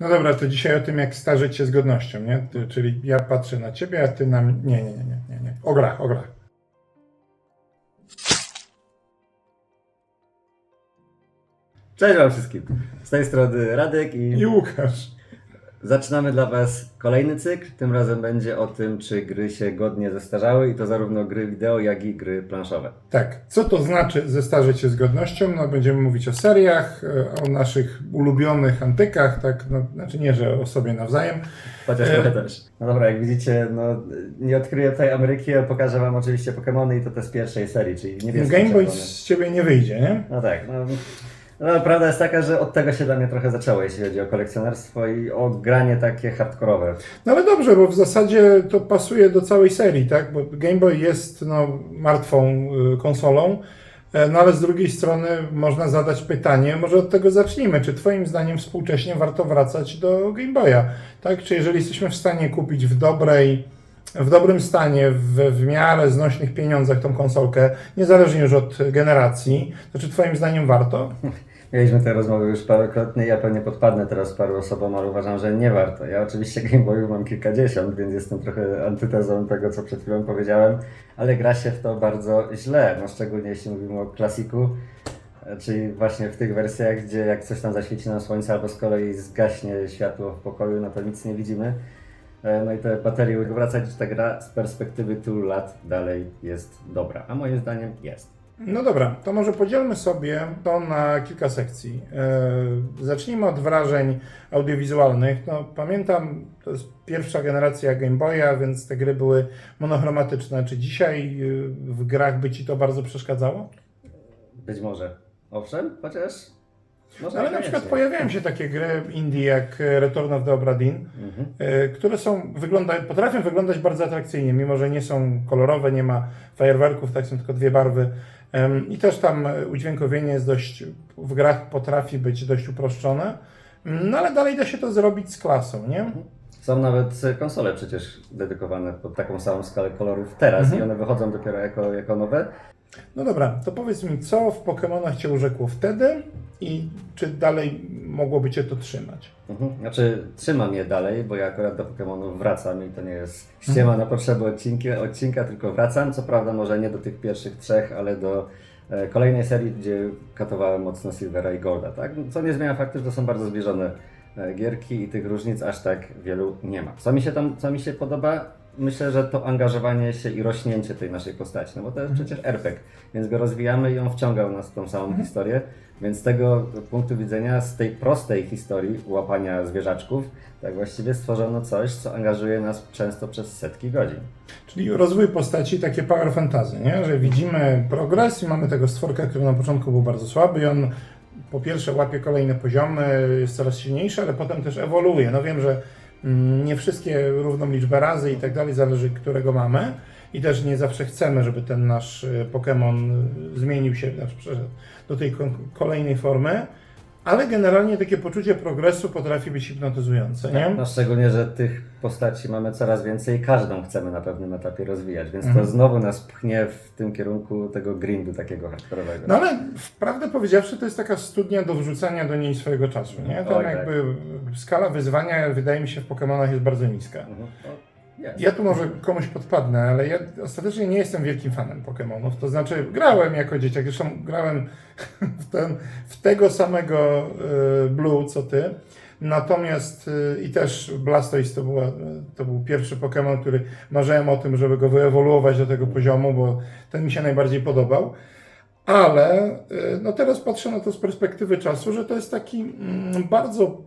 No dobra, to dzisiaj o tym, jak starzeć się z godnością, nie? Ty, czyli ja patrzę na ciebie, a ty na mnie. Nie, nie, nie, nie, nie, nie. O grach, o grach. Cześć wam wszystkim. Z tej strony Radek i I Łukasz. Zaczynamy dla was kolejny cykl. Tym razem będzie o tym, czy gry się godnie zestarzały i to zarówno gry wideo, jak i gry planszowe. Tak, co to znaczy zestarzeć się z godnością? No, będziemy mówić o seriach, e, o naszych ulubionych antykach, tak? No, znaczy nie, że o sobie nawzajem. Chociaż E. trochę też. No dobra, jak widzicie, no nie odkryję tutaj Ameryki, ale pokażę wam oczywiście Pokémony i to te z pierwszej serii, czyli niebieskie Game Boy z ciebie nie wyjdzie, nie? No tak, no, no prawda jest taka, że od tego się dla mnie trochę zaczęło, jeśli chodzi o kolekcjonerstwo i o granie takie hardkorowe. No ale dobrze, bo w zasadzie to pasuje do całej serii, tak? Bo Game Boy jest no, martwą y, konsolą, e, no ale z drugiej strony można zadać pytanie, może od tego zacznijmy, czy Twoim zdaniem współcześnie warto wracać do Game Boya, tak? Czy jeżeli jesteśmy w stanie kupić w dobrej, w dobrym stanie, w, w miarę znośnych pieniądzach tą konsolkę, niezależnie już od generacji, to czy Twoim zdaniem warto? Mieliśmy te rozmowy już parokrotnie, ja pewnie podpadnę teraz paru osobom, ale uważam, że nie warto. Ja oczywiście Game Boyów mam kilkadziesiąt, więc jestem trochę antytezą tego, co przed chwilą powiedziałem, ale gra się w to bardzo źle, no szczególnie jeśli mówimy o klasiku, czyli właśnie w tych wersjach, gdzie jak coś tam zaświeci nam słońce albo z kolei zgaśnie światło w pokoju, no to nic nie widzimy. E, No i te baterie wracać, ta gra z perspektywy tylu lat dalej jest dobra, a moim zdaniem jest. No dobra, to może podzielmy sobie to na kilka sekcji. E, Zacznijmy od wrażeń audiowizualnych. No, pamiętam, to jest pierwsza generacja Game Boya, więc te gry były monochromatyczne. Czy dzisiaj y, w grach by Ci to bardzo przeszkadzało? Być może. Owszem, chociaż... Ale na przykład pojawiają się takie gry indie jak Return of the Obra Dinn, Mhm. e, które są, wygląda, potrafią wyglądać bardzo atrakcyjnie, mimo że nie są kolorowe, nie ma fajerwerków, tak są tylko dwie barwy. I też tam e, udźwiękowienie jest dość, w grach potrafi być dość uproszczone, Mm, no ale dalej da się to zrobić z klasą, nie? Są nawet konsole przecież dedykowane pod taką samą skalę kolorów teraz Mhm. i one wychodzą dopiero jako, jako nowe. No dobra, to powiedz mi, co w Pokémonach Cię urzekło wtedy i czy dalej mogłoby Cię to trzymać? Mhm. Znaczy trzymam je dalej, bo ja akurat do Pokémonów wracam i to nie jest ściema na potrzeby odcinki, odcinka, tylko wracam. Co prawda może nie do tych pierwszych trzech, ale do e, kolejnej serii, gdzie katowałem mocno Silvera i Golda, tak? Co nie zmienia faktu, że to są bardzo zbliżone e, gierki i tych różnic aż tak wielu nie ma. Co mi się tam, co mi się podoba? Myślę, że to angażowanie się i rośnięcie tej naszej postaci, no bo to jest przecież RPG, więc go rozwijamy i on wciągał nas w tą samą historię, więc z tego punktu widzenia, z tej prostej historii łapania zwierzaczków, tak właściwie stworzono coś, co angażuje nas często przez setki godzin. Czyli rozwój postaci, takie power fantasy, nie? że widzimy progres i mamy tego stworka, który na początku był bardzo słaby i on po pierwsze łapie kolejne poziomy, jest coraz silniejszy, ale potem też ewoluuje. No wiem, że nie wszystkie równą liczbę razy i tak dalej, zależy którego mamy. I też nie zawsze chcemy, żeby ten nasz y, Pokémon y, zmienił się, znaczy do tej kolejnej formy, ale generalnie takie poczucie progresu potrafi być hipnotyzujące, nie? No szczególnie, że tych postaci mamy coraz więcej i każdą chcemy na pewnym etapie rozwijać, więc Mhm. to znowu nas pchnie w tym kierunku tego grindu takiego hardkorowego. No ale wprawdę powiedziawszy, to jest taka studnia do wrzucania do niej swojego czasu, nie? Tam Oj, tak. jakby skala wyzwania, wydaje mi się, w Pokémonach jest bardzo niska. Mhm. Jest. Ja tu może komuś podpadnę, ale ja ostatecznie nie jestem wielkim fanem Pokémonów. To znaczy, grałem jako dzieciak, zresztą grałem w, ten, w tego samego y, Blue co ty. Natomiast y, i też Blastoise to, była, to był pierwszy Pokémon, który marzyłem o tym, żeby go wyewoluować do tego poziomu, bo ten mi się najbardziej podobał. Ale y, no teraz patrzę na to z perspektywy czasu, że to jest taki mm, bardzo,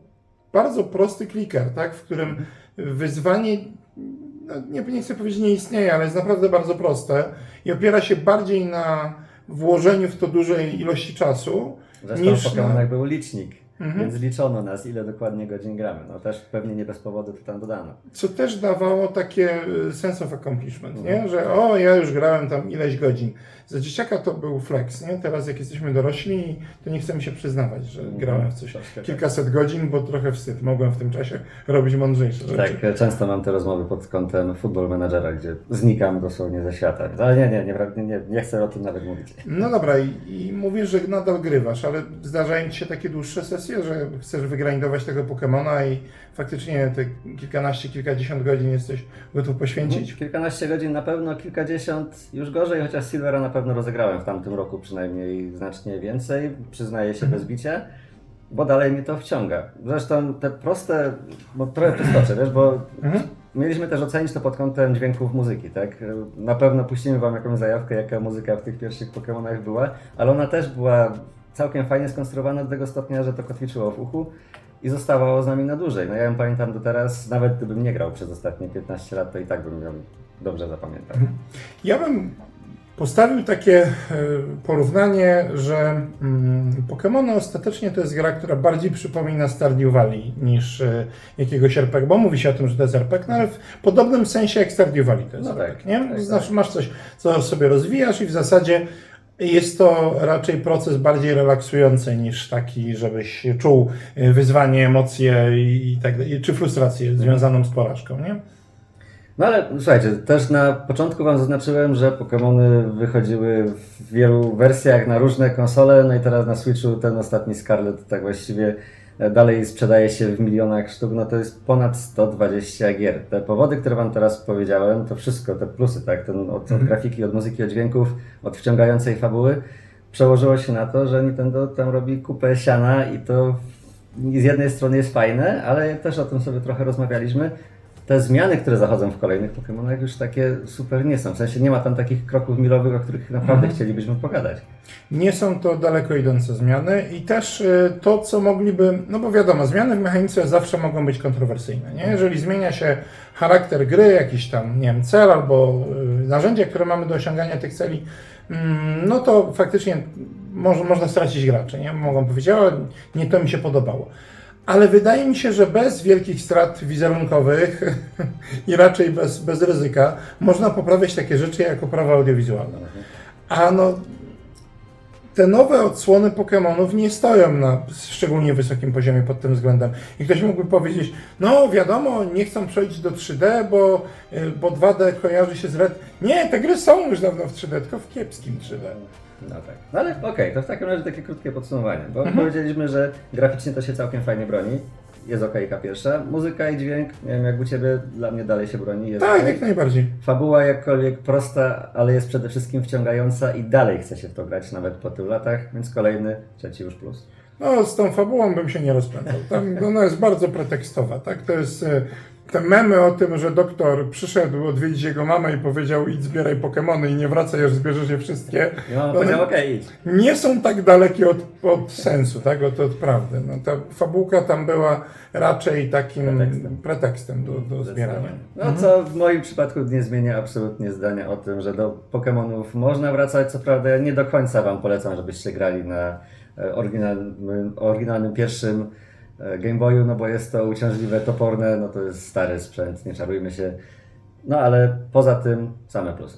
bardzo prosty kliker, tak? w którym wyzwanie, nie, nie chcę powiedzieć nie istnieje, ale jest naprawdę bardzo proste i opiera się bardziej na włożeniu w to dużej ilości czasu Zresztą niż w Pokémonach na... był licznik, Mhm. więc liczono nas, ile dokładnie godzin gramy. No też pewnie nie bez powodu to tam dodano. Co też dawało takie y, sense of accomplishment, nie? Mhm. że o, ja już grałem tam ileś godzin. Za dzieciaka to był flex, nie? Teraz jak jesteśmy dorośli, to nie chcemy się przyznawać, że Mhm. grałem w coś Troszkę kilkaset godzin, bo trochę wstyd. Mogłem w tym czasie robić mądrzejsze Tak, rzeczy. tak, często mam te rozmowy pod kątem football managera, gdzie znikam dosłownie ze świata. Ale nie, nie, nie, nie, nie chcę o tym nawet mówić. No dobra, i, i mówisz, że nadal grywasz, ale zdarzają ci się takie dłuższe sesje? Presję, że chcesz wygrindować tego Pokemona i faktycznie te kilkanaście, kilkadziesiąt godzin jesteś gotów poświęcić? Kilkanaście godzin na pewno, kilkadziesiąt już gorzej, chociaż Silvera na pewno rozegrałem w tamtym roku przynajmniej znacznie więcej, przyznaję się bez bicia, bo dalej mnie to wciąga. Zresztą te proste, bo trochę przeskoczę, wiesz, bo Mhm. mieliśmy też ocenić to pod kątem dźwięków muzyki, tak? Na pewno puścimy Wam jakąś zajawkę, jaka muzyka w tych pierwszych Pokemonach była, ale ona też była całkiem fajnie skonstruowana do tego stopnia, że to kotwiczyło w uchu i zostawało z nami na dłużej. No ja ją pamiętam do teraz, nawet gdybym nie grał przez ostatnie 15 lat, to i tak bym ją dobrze zapamiętał. Ja bym postawił takie e, porównanie, że mm, Pokémony ostatecznie to jest gra, która bardziej przypomina Stardew Valley niż e, jakiegoś RPG, bo mówi się o tym, że to jest RPG, no ale w podobnym sensie jak Stardew Valley to jest No tak, RPG, nie? tak, Znaczy, tak. masz coś, co sobie rozwijasz i w zasadzie jest to raczej proces bardziej relaksujący niż taki, żebyś czuł e, wyzwanie, emocje i, tak dalej, czy frustrację związaną z porażką, nie? No ale słuchajcie, też na początku Wam zaznaczyłem, że Pokémony wychodziły w wielu wersjach na różne konsole, no i teraz na Switchu ten ostatni Scarlet tak właściwie dalej sprzedaje się w milionach sztuk, no to jest ponad 120 gier. Te powody, które Wam teraz powiedziałem, to wszystko, te plusy, tak, ten od, od grafiki, od muzyki, od dźwięków, od wciągającej fabuły, przełożyło się na to, że Nintendo tam robi kupę siana i to z jednej strony jest fajne, ale też o tym sobie trochę rozmawialiśmy. Te zmiany, które zachodzą w kolejnych Pokémonach już takie super nie są. W sensie nie ma tam takich kroków milowych, o których naprawdę chcielibyśmy pogadać. Nie są to daleko idące zmiany i też y, to, co mogliby, no bo wiadomo, zmiany w mechanice zawsze mogą być kontrowersyjne. Nie? Jeżeli zmienia się charakter gry, jakiś tam, nie wiem, cel albo y, narzędzia, które mamy do osiągania tych celi, mm, no to faktycznie może, można stracić graczy. Nie? Mogą powiedzieć, o, nie to mi się podobało. Ale wydaje mi się, że bez wielkich strat wizerunkowych i raczej bez, bez ryzyka można poprawiać takie rzeczy jak oprawa audiowizualna. A no, te nowe odsłony Pokémonów nie stoją na szczególnie wysokim poziomie pod tym względem. I ktoś mógłby powiedzieć, no wiadomo, nie chcą przejść do 3D, bo, y, bo 2D kojarzy się z Red. Nie, te gry są już dawno w 3D, tylko w kiepskim 3D. No tak. No ale okej, to w takim razie takie krótkie podsumowanie, bo powiedzieliśmy, że graficznie to się całkiem fajnie broni. Jest okejka pierwsza. Muzyka i dźwięk, nie wiem jak u Ciebie, dla mnie dalej się broni. Jest Tak, okej. jak najbardziej. Fabuła jakkolwiek prosta, ale jest przede wszystkim wciągająca i dalej chce się w to grać nawet po tylu latach, więc kolejny, trzeci już plus. No, z tą fabułą bym się nie rozpędzał. Tam, ona jest bardzo pretekstowa, tak? To jest e, te memy o tym, że doktor przyszedł odwiedzić jego mamę i powiedział idź zbieraj Pokemony i nie wracaj, aż zbierzesz je wszystkie. Powiedziała, okej, idź. nie są tak dalekie od, od sensu, tak? Od, od prawdy. No, ta fabułka tam była raczej takim Pretekstem. pretekstem, do, do zbierania. No co w moim przypadku nie zmienia absolutnie zdania o tym, że do Pokémonów można wracać. Co prawda ja nie do końca Wam polecam, żebyście grali na e, oryginalnym, oryginalnym pierwszym Game Boyu, no bo jest to uciążliwe, toporne, no to jest stary sprzęt, nie czarujmy się. No ale poza tym same plusy.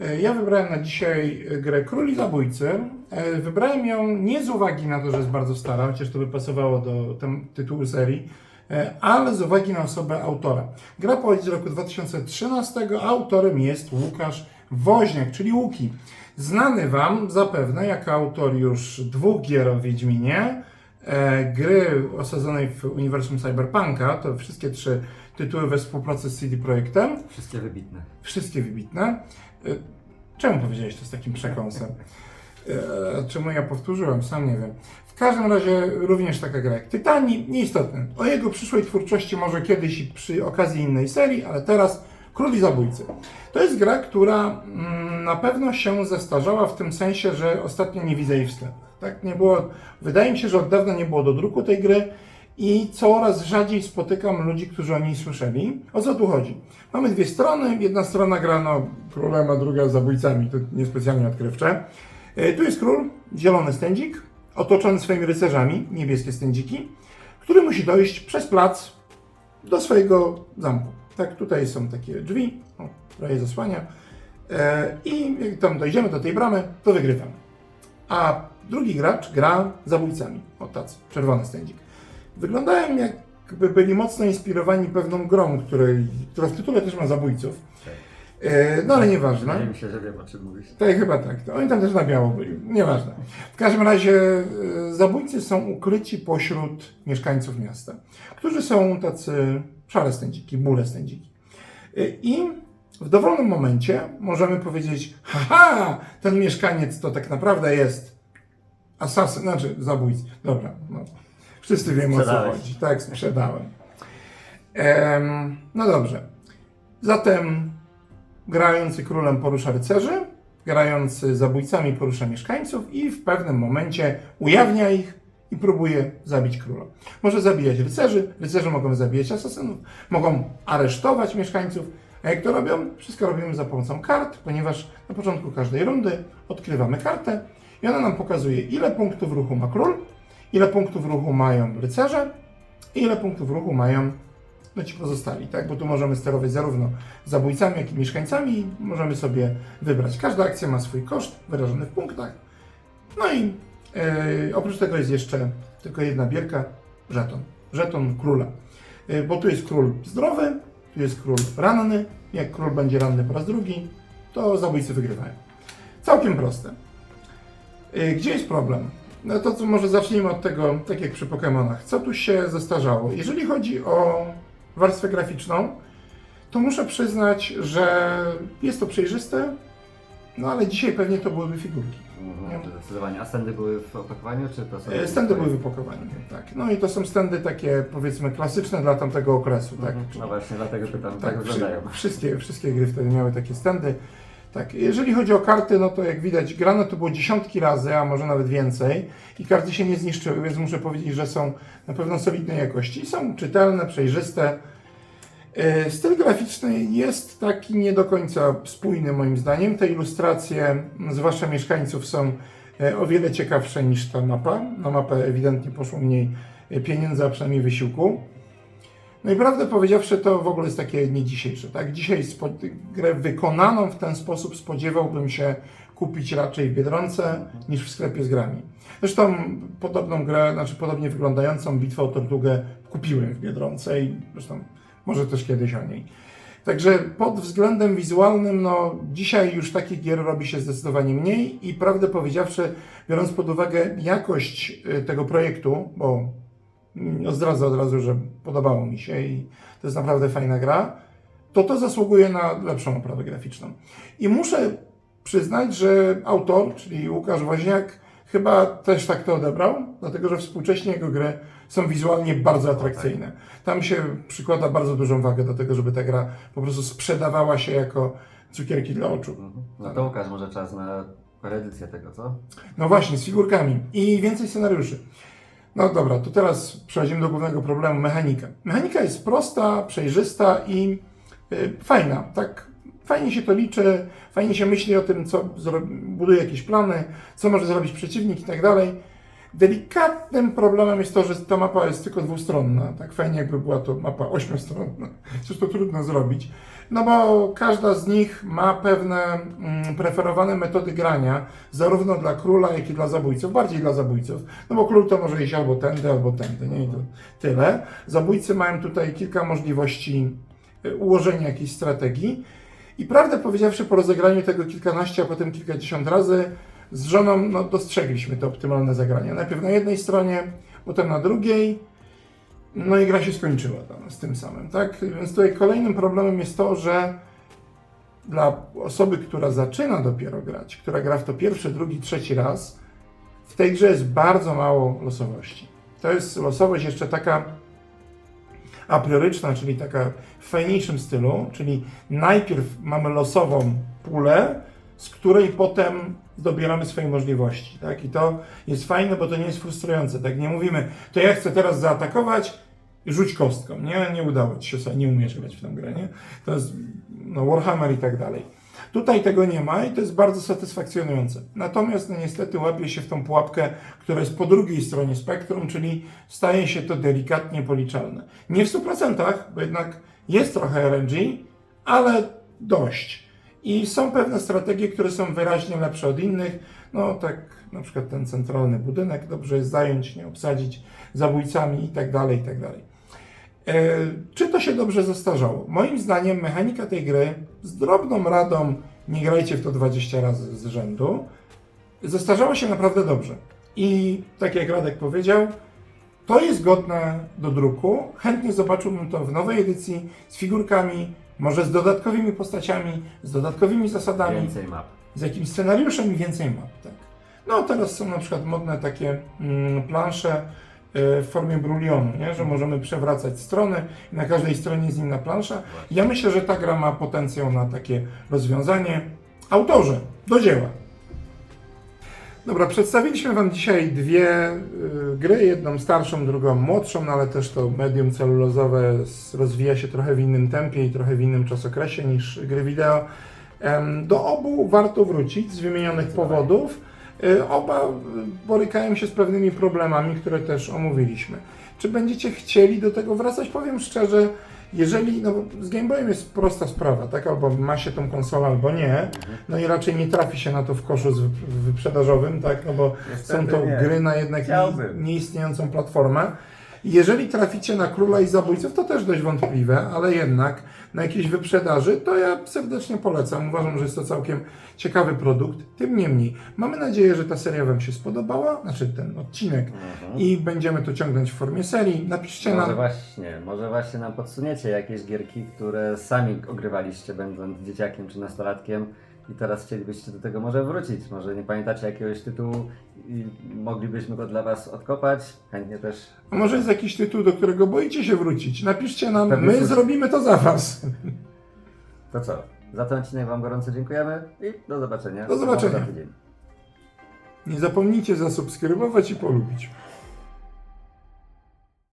E, Ja wybrałem na dzisiaj grę Króli Zabójcy. E, Wybrałem ją nie z uwagi na to, że jest bardzo stara, chociaż to by pasowało do tytułu serii, e, ale z uwagi na osobę autora. Gra pochodzi z roku 2013, a autorem jest Łukasz Woźniak, czyli Łuki. Znany Wam zapewne jako autor już dwóch gier o Wiedźminie, e, gry osadzonej w uniwersum Cyberpunka, to wszystkie trzy tytuły we współpracy z CD Projektem. Wszystkie wybitne. Wszystkie wybitne. Y, Czemu powiedziałeś to z takim przekąsem? Y, Czemu ja powtórzyłem? Sam nie wiem. W każdym razie również taka gra jak Tytani, nieistotne. O jego przyszłej twórczości może kiedyś i przy okazji innej serii, ale teraz Króli Zabójcy. To jest gra, która mm, na pewno się zestarzała w tym sensie, że ostatnio nie widzę jej w sklepach. Tak nie było, wydaje mi się, że od dawna nie było do druku tej gry i coraz rzadziej spotykam ludzi, którzy o niej słyszeli. O co tu chodzi? Mamy dwie strony. Jedna strona gra no, królem, a druga zabójcami. To niespecjalnie odkrywcze. E, Tu jest król, zielony stędzik, otoczony swoimi rycerzami, niebieskie stędziki, który musi dojść przez plac do swojego zamku. Tak, tutaj są takie drzwi, o, je zasłania. E, I jak tam dojdziemy do tej bramy, to wygrywamy. A drugi gracz gra zabójcami. O tacy, czerwony stędzik. Wyglądają jakby byli mocno inspirowani pewną grą, której, która w tytule też ma zabójców. E, No ale nieważne. Wydaje mi się, że wiem o czym mówisz. Tak, chyba tak. To oni tam też na biało byli. Nieważne. W każdym razie e, zabójcy są ukryci pośród mieszkańców miasta, którzy są tacy szare stędziki, bóle stędziki. E, I w dowolnym momencie możemy powiedzieć, haha, ten mieszkaniec to tak naprawdę jest asasyn, znaczy zabójca. Dobra, no. Wszyscy wiemy o co chodzi. Tak, sprzedałem. Em, no dobrze. Zatem grający królem porusza rycerzy, grający zabójcami porusza mieszkańców i w pewnym momencie ujawnia ich i próbuje zabić króla. Może zabijać rycerzy, rycerze mogą zabijać asasynów, mogą aresztować mieszkańców, a jak to robią? Wszystko robimy za pomocą kart, ponieważ na początku każdej rundy odkrywamy kartę i ona nam pokazuje, ile punktów ruchu ma król, ile punktów ruchu mają rycerze i ile punktów ruchu mają no ci pozostali, tak? Bo tu możemy sterować zarówno zabójcami, jak i mieszkańcami i możemy sobie wybrać. Każda akcja ma swój koszt wyrażony w punktach. No i e, oprócz tego jest jeszcze tylko jedna bierka, żeton. Żeton króla. E, bo tu jest król zdrowy, tu jest król ranny. Jak król będzie ranny po raz drugi, to zabójcy wygrywają. Całkiem proste. E, Gdzie jest problem? No to co, może zacznijmy od tego, tak jak przy Pokémonach. Co tu się zestarzało? Jeżeli chodzi o warstwę graficzną, to muszę przyznać, że jest to przejrzyste, no ale dzisiaj pewnie to byłyby figurki. Mhm, to zdecydowanie. A stędy były w opakowaniu, czy to są... E, Stędy były wypakowane, tak. No i to są stędy takie, powiedzmy, klasyczne dla tamtego okresu, tak. Mhm. No właśnie, dlatego pytam, tak, Tak, wyglądają. wszy- wszystkie, wszystkie gry wtedy miały takie stędy. Tak, jeżeli chodzi o karty, no to jak widać, grane to było dziesiątki razy, a może nawet więcej i karty się nie zniszczyły, więc muszę powiedzieć, że są na pewno solidnej jakości. Są czytelne, przejrzyste. E, Styl graficzny jest taki nie do końca spójny moim zdaniem. Te ilustracje, zwłaszcza mieszkańców, są e, o wiele ciekawsze niż ta mapa. Na mapę ewidentnie poszło mniej e, pieniędzy, a przynajmniej wysiłku. No i prawdę powiedziawszy, to w ogóle jest takie nie dzisiejsze. Tak? Dzisiaj grę wykonaną w ten sposób spodziewałbym się kupić raczej w Biedronce niż w sklepie z grami. Zresztą podobną grę, znaczy podobnie wyglądającą Bitwę o Tortugę kupiłem w Biedronce i zresztą może też kiedyś o niej. Także pod względem wizualnym, no dzisiaj już takich gier robi się zdecydowanie mniej i prawdę powiedziawszy, biorąc pod uwagę jakość y, tego projektu, bo mm, zdradzę od razu, że podobało mi się i to jest naprawdę fajna gra, to to zasługuje na lepszą oprawę graficzną. I muszę przyznać, że autor, czyli Łukasz Woźniak, chyba też tak to odebrał, dlatego że współcześnie jego gry są wizualnie bardzo atrakcyjne. Tam się przykłada bardzo dużą wagę do tego, żeby ta gra po prostu sprzedawała się jako cukierki dla oczu. Mhm. No to Łukasz, może czas na reedycję tego, co? No właśnie, z figurkami i więcej scenariuszy. No dobra, to teraz przechodzimy do głównego problemu, mechanika. Mechanika jest prosta, przejrzysta i y, fajna, tak fajnie się to liczy, fajnie się myśli o tym, co buduje jakieś plany, co może zrobić przeciwnik i tak dalej. Delikatnym problemem jest to, że ta mapa jest tylko dwustronna. Tak fajnie jakby była to mapa ośmiostronna. Cóż to trudno zrobić. No bo każda z nich ma pewne mm, preferowane metody grania, zarówno dla króla, jak i dla zabójców. Bardziej dla zabójców. No bo król to może iść albo tędy, albo tędy. Nie? I to tyle. Zabójcy mają tutaj kilka możliwości y, ułożenia jakiejś strategii. I prawdę powiedziawszy, po rozegraniu tego kilkanaście, a potem kilkadziesiąt razy, z żoną no, dostrzegliśmy te optymalne zagrania. Najpierw na jednej stronie, potem na drugiej. No i gra się skończyła tam z tym samym, tak? Więc tutaj kolejnym problemem jest to, że dla osoby, która zaczyna dopiero grać, która gra w to pierwszy, drugi, trzeci raz, w tej grze jest bardzo mało losowości. To jest losowość jeszcze taka a prioryczna, czyli taka w fajniejszym stylu, czyli najpierw mamy losową pulę, z której potem dobieramy swoje możliwości, tak? I to jest fajne, bo to nie jest frustrujące, tak? Nie mówimy, to ja chcę teraz zaatakować, rzuć kostką, nie? Nie udało ci się, nie umiesz grać w tę grę, nie? To jest no, Warhammer i tak dalej. Tutaj tego nie ma i to jest bardzo satysfakcjonujące. Natomiast no, niestety łapie się w tą pułapkę, która jest po drugiej stronie spektrum, czyli staje się to delikatnie policzalne. Nie w 100%, bo jednak jest trochę RNG, ale dość. I są pewne strategie, które są wyraźnie lepsze od innych. No tak na przykład ten centralny budynek dobrze jest zająć, nie obsadzić zabójcami i tak dalej, i tak dalej. E, Czy to się dobrze zestarzało? Moim zdaniem mechanika tej gry z drobną radą, nie grajcie w to 20 razy z rzędu, zestarzała się naprawdę dobrze. I tak jak Radek powiedział, to jest godne do druku. Chętnie zobaczyłbym to w nowej edycji z figurkami, może z dodatkowymi postaciami, z dodatkowymi zasadami Więcej map. z jakimś scenariuszem i więcej map. Tak. No teraz są na przykład modne takie mm, plansze e, w formie brulionu, nie? że możemy przewracać strony i na każdej stronie jest inna plansza. Ja myślę, że ta gra ma potencjał na takie rozwiązanie. Autorzy, do dzieła. Dobra, przedstawiliśmy Wam dzisiaj dwie y, gry, jedną starszą, drugą młodszą, no ale też to medium celulozowe rozwija się trochę w innym tempie i trochę w innym czasokresie niż gry wideo. Em, Do obu warto wrócić z wymienionych powodów. Y, Oba y, borykają się z pewnymi problemami, które też omówiliśmy. Czy będziecie chcieli do tego wracać? Powiem szczerze, jeżeli, no bo z Game Boyem jest prosta sprawa, tak? Albo ma się tą konsolę, albo nie. No i raczej nie trafi się na to w koszu z wyp- wyprzedażowym, tak? No bo Niestety są to nie. gry na jednak Chciałbym. nieistniejącą platformę. Jeżeli traficie na Króla i Zabójców, to też dość wątpliwe, ale jednak na jakiejś wyprzedaży, to ja serdecznie polecam. Uważam, że jest to całkiem ciekawy produkt. Tym niemniej, mamy nadzieję, że ta seria Wam się spodobała, znaczy ten odcinek, i będziemy to ciągnąć w formie serii. Napiszcie Może nam. właśnie, może właśnie nam podsuniecie jakieś gierki, które sami ogrywaliście będąc dzieciakiem czy nastolatkiem i teraz chcielibyście do tego może wrócić. Może nie pamiętacie jakiegoś tytułu i moglibyśmy go dla Was odkopać. Chętnie też A może jest jakiś tytuł, do którego boicie się wrócić? Napiszcie nam, Pewnie my słusznie. zrobimy to za Was. To co? Za ten odcinek Wam gorąco dziękujemy i do zobaczenia. Do zobaczenia. Za tydzień. Nie zapomnijcie zasubskrybować i polubić.